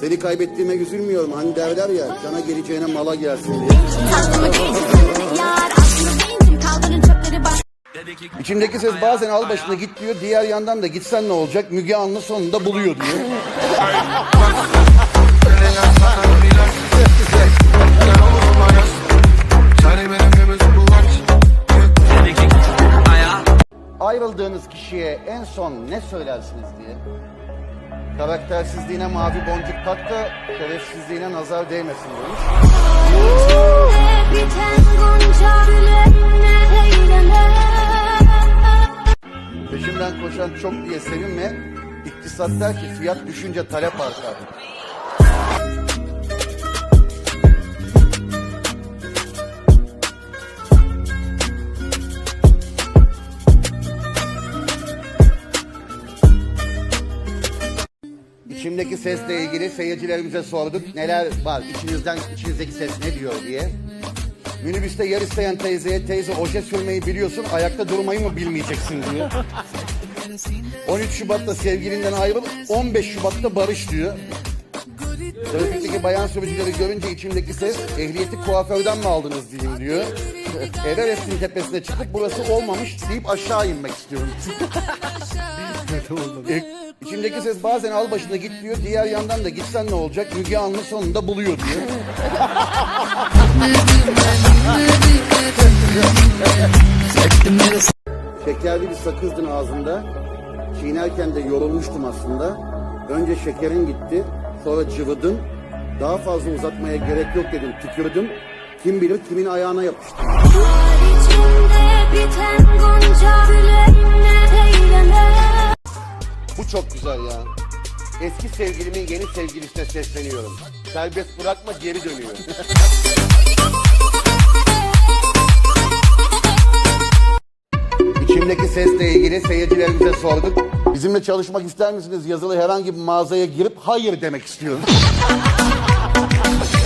Seni kaybettiğime üzülmüyorum. Hani derler ya cana geleceğine mala gelsin diye. İçimdeki ses bazen al başına git diyor. Diğer yandan da gitsen ne olacak? Müge Anlı sonunda buluyor diyor. Ayrıldığınız kişiye en son ne söylersiniz diye. Karaktersizliğine mavi boncuk tak da şerefsizliğine nazar değmesin demiş. Peşimden koşan çok diye sevinme. İktisat der ki fiyat düşünce talep artar. İçimdeki sesle ilgili seyircilerimize sorduk. Neler var? İçinizden, içinizdeki ses ne diyor diye. Minibüste yer isteyen teyzeye teyze oje sürmeyi biliyorsun ayakta durmayı mı bilmeyeceksin diyor. 13 Şubat'ta sevgilinden ayrıl 15 Şubat'ta barış diyor. Trafikteki bayan sürücüleri görünce içimdeki ses ehliyeti kuaförden mi aldınız diyeyim diyor. Everest'in tepesine çıkıp burası olmamış deyip aşağı inmek istiyorum. E, İçimdeki ses bazen al başına git diyor. Diğer yandan da gitsen ne olacak? Müge Anlı sonunda buluyor diyor. Şekerli bir sakızdın ağzında. Çiğnerken de yorulmuştum aslında. Önce şekerin gitti. Sonra cıvıdın. Daha fazla uzatmaya gerek yok dedim. Tükürdüm. Kim bilir kimin ayağına yapıştı. Bu çok güzel ya. Eski sevgilimin yeni sevgilisine sesleniyorum. Serbest bırakma geri dönüyor. İçimdeki sesle ilgili seyircilerimize sorduk. Bizimle çalışmak ister misiniz? Yazılı herhangi bir mağazaya girip hayır demek istiyorum.